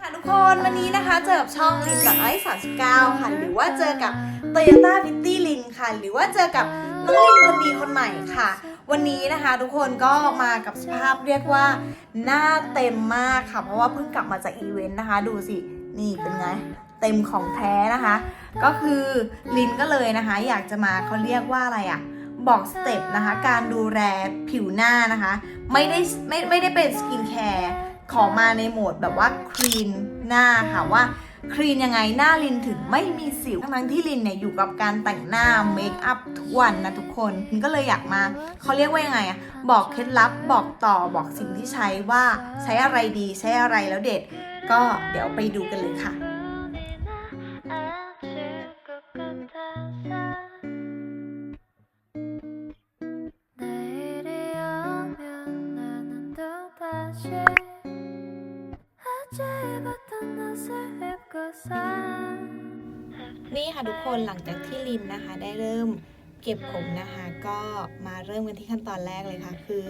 ค่ะทุกคนวันนี้นะคะเจอกับช่องลินกับไอซ์สามสิบเก้าค่ะ หรือว่าเจอกับโตโยต้าพิตตี้ลินค่ะ หรือว่าเจอกับน้องลินคนดีคนใหม่ค่ะ วันนี้นะคะทุกคนก็มากับสภาพเรียกว่า หน้าเต็มมากค่ะ เพราะว่าเพิ่งกลับมาจากอีเวนต์นะคะ ดูสิ นี่เป็นไง เต็มของแท้นะคะ ก็คือลินก็เลยนะคะ อยากจะมาเขาเรียกว่าอะไรอะ่ะ บอกสเต็ปนะคะการดูแลผิวหน้านะคะไม่ได้ไม่ไม่ได้เป็นสกินแคร์ขอมาในโหมดแบบว่าคลีนหน้าค่ะว่าคลีนยังไงหน้าลินถึงไม่มีสิวทั้งที่ลินเนี่ยอยู่กับการแต่งหน้าเมคอัพทุกวันนะทุกคนลินก็เลยอยากมาเขาเรียกว่ายังไงอะบอกเคล็ดลับบอกต่อบอกสิ่งที่ใช้ว่าใช้อะไรดีใช้อะไรแล้วเด็ด ก็เดี๋ยวไปดูกันเลยค่ะ 다시 어제 입었던 옷을 입고서 นี่ค่ะทุกคนหลังจากที่ลินนะคะ ได้เริ่มเก็บผมนะคะ ก็มาเริ่มกันที่ขั้นตอนแรกเลยค่ะ คือ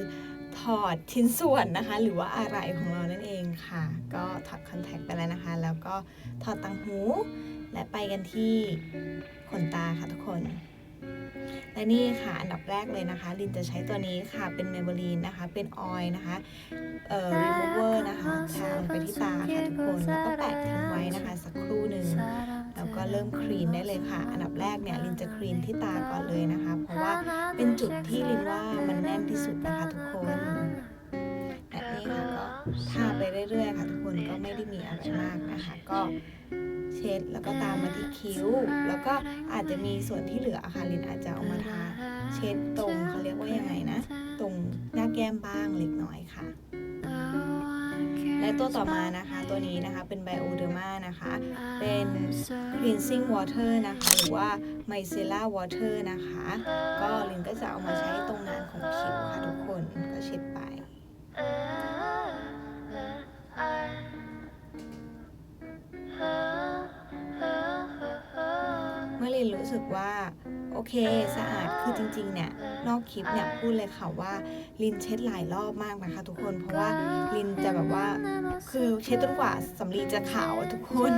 ถอดชิ้นส่วนนะคะ หรือว่าอะไรของเรานั่นเองค่ะ ก็ถอดคอนแทคไปแล้วนะคะ แล้วก็ถอดตังหู และไปกันที่ขนตาค่ะทุกคน และนี่ค่ะอันดับแรกเลยนะคะ ลินจะใช้ตัวนี้ค่ะเป็นเมเบลีนนะคะ เป็นออยนะคะเอ่อ remover นะคะทาลงไปที่ตาค่ะทุกคนแล้วก็แปะทิ้งไว้นะคะสักครู่หนึ่งแล้วก็เริ่มคลีนได้เลยค่ะ อันดับแรกเนี่ยลินจะคลีนที่ตาก่อนเลยนะคะ เพราะว่าเป็นจุดที่ลินว่ามันแน่นที่สุดนะคะทุกคนและนี่ค่ะก็ ทาไปเรื่อย ๆ ค่ะทุกคนก็ไม่ได้มีอะไรมากนะคะ ก็เช็ดแล้วก็ตามมาที่คิ้ว แล้วก็อาจจะมีส่วนที่เหลือค่ะลินอาจจะเอามาทาเช็ดตรงเขาเรียกว่ายังไงนะ ตรงหน้าแก้มบ้างเล็กน้อยค่ะและตัวต่อมานะคะตัวนี้นะคะเป็น Bioderma นะคะ เป็น cleansing water นะคะ หรือว่า micellar water นะคะ ก็ลินก็จะเอามาใช้ตรงงานของผิวค่ะทุกคนก็เช็ดไป เมื่อลินรู้สึกว่าโอเคสะอาดคือจริงๆเนี่ยนอกคลิปเนี่ยพูดเลยค่ะว่าลินเช็ดหลายรอบมากนะคะทุกคนเพราะว่าลินจะแบบว่าคือเช็ดจนกว่าสำลีจะขาวทุกคน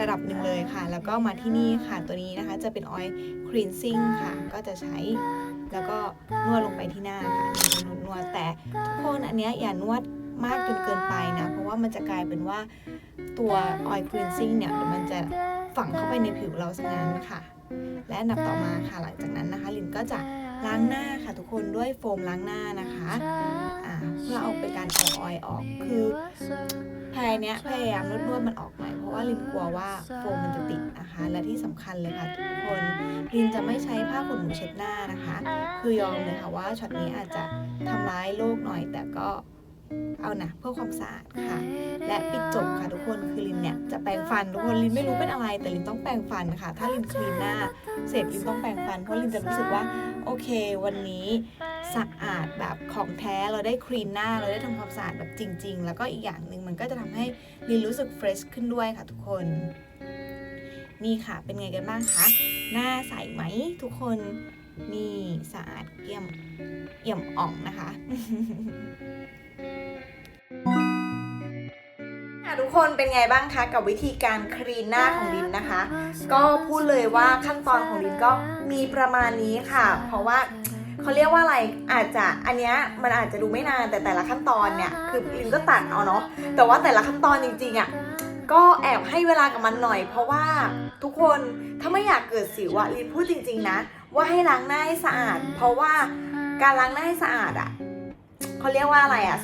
ระดับหนึ่งเลยค่ะ แล้วก็มาที่นี่ค่ะตัวนี้นะคะ จะเป็นออยล์คลีนซิ่งค่ะ ก็จะใช้แล้วก็นวดลงไปที่หน้าค่ะนวดแต่ทุกคนอันเนี้ยอย่านวด มากจนเกินไปนะ เพราะว่ามันจะกลายเป็นว่าตัวออยล์คลีนซิ่งเนี่ยมันจะฝังเข้าไปในผิวเราซะงั้นค่ะ และอันดับต่อมาค่ะหลังจากนั้นนะคะ ลินก็จะล้างหน้าค่ะทุกคนด้วยโฟมล้างหน้านะคะเพื่อเอาเป็นการเอาออยล์ออกคือภายเนี้ยพยายามนวดๆมันออกหน่อยเพราะว่าลินกลัวว่าโฟมมันจะติดนะคะ และที่สำคัญเลยค่ะทุกคนลินจะไม่ใช้ผ้าขนหนูเช็ดหน้านะคะ คือยอมเลยค่ะว่าช็อตนี้อาจจะทำร้ายโลกหน่อยแต่ก็ เอานะเพื่อความสะอาดค่ะ และปิดจบค่ะทุกคนคือลินเนี่ยจะแปรงฟันทุกคนลินไม่รู้เป็นอะไร แต่ลินต้องแปรงฟันค่ะ ถ้าลินคลีนหน้าเสร็จลินต้องแปรงฟันเพราะลินจะรู้สึกว่าโอเค วันนี้สะอาดแบบของแท้เราได้คลีนหน้าเราได้ทำความสะอาดแบบจริง ๆ แล้วก็อีกอย่างหนึ่งมันก็จะทำให้ลินรู้สึกเฟรชขึ้นด้วยค่ะทุกคนนี่ค่ะ เป็นไงกันบ้างคะ หน้าใสไหมทุกคน นี่สะอาดเยี่ยมเอี่ยมอ่องนะคะ กคนเป็นไงบ้างคะกับวิธีการคลีนหน้าของลินนะคะ ก็พูดเลยว่าขั้นตอนของลินก็มีประมาณนี้ค่ะ เพราะว่าเขาเรียกว่าอะไรอาจจะอันเนี้ยมันอาจจะดูไม่นานแต่แต่ละขั้นตอนเนี่ยคือลินก็ตัดเอาเนาะแต่ว่าแต่ละขั้นตอนจริงๆอะ่ะก็แอบให้เวลากับมันหน่อย เพราะว่าทุกคนถ้าไม่อยากเกิดสิวอะลินพูดจริง ๆนะ ว่าให้ล้างหน้าให้สะอาด เพราะว่าการล้างหน้าให้สะอาดอะ่ะเขาเรียกว่าอะไรอะ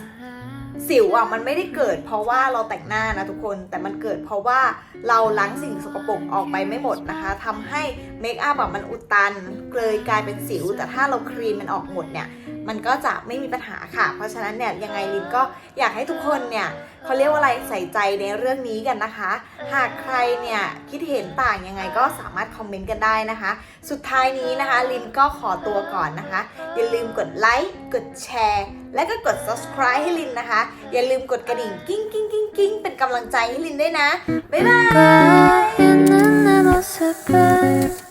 สิวอะมันไม่ได้เกิด เพราะว่าเราแต่งหน้านะทุกคนแต่มันเกิดเพราะว่าเราล้างสิ่งสกปรกออกไปไม่หมดนะคะทำให้เมคอัพอะมันอุดตัน เกลยกลายเป็นสิว แต่ถ้าเราครีมมันออกหมดเนี่ย มันก็จะไม่มีปัญหาค่ะ เพราะฉะนั้นเนี่ยยังไงลินก็อยากให้ทุกคนเนี่ยเขาเรียกว่าอะไรใส่ใจในเรื่องนี้กันนะคะ หากใครเนี่ยคิดเห็นต่างยังไงก็สามารถคอมเมนต์กันได้นะคะ สุดท้ายนี้นะคะ ลินก็ขอตัวก่อนนะคะ อย่าลืมกดไลค์กดแชร์และก็กด subscribe ให้ลินนะคะ อย่าลืมกดกระดิ่งกิ้งกิ้งกิ้งกิ้งเป็นกำลังใจให้ลินด้วยนะ บ๊ายบาย